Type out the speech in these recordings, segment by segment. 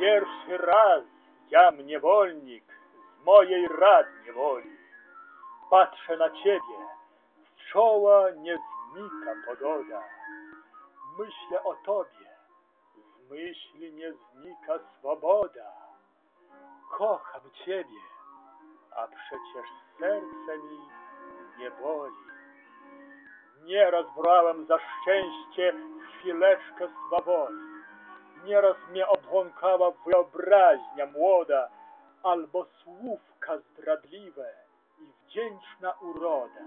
Pierwszy raz jam niewolnik z mojej radnie woli. Patrzę na ciebie, z czoła nie znika pogoda. Myślę o tobie, z myśli nie znika swoboda. Kocham ciebie, a przecież serce mi nie boli. Nieraz brałem za szczęście chwileczkę swobody. Nieraz mnie obłąkała wyobraźnia młoda, albo słówka zdradliwe i wdzięczna uroda.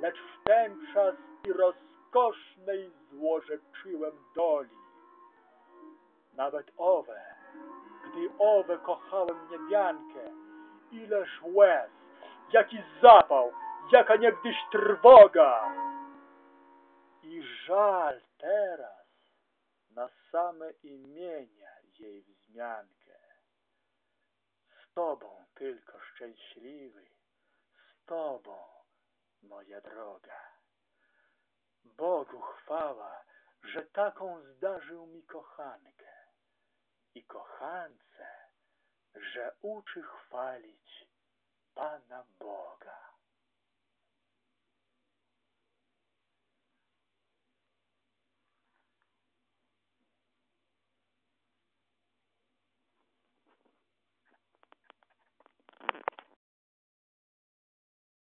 Lecz w ten czas i rozkosznej złorzeczyłem doli. Nawet owe, gdy owe kochałem niebiankę, ileż łez, jaki zapał, jaka niegdyś trwoga. I żal teraz na same imienia jej wzmiankę. Z Tobą tylko szczęśliwy, z Tobą, moja droga. Bogu chwała, że taką zdarzył mi kochankę i kochance, że uczy chwalić Pana Boga.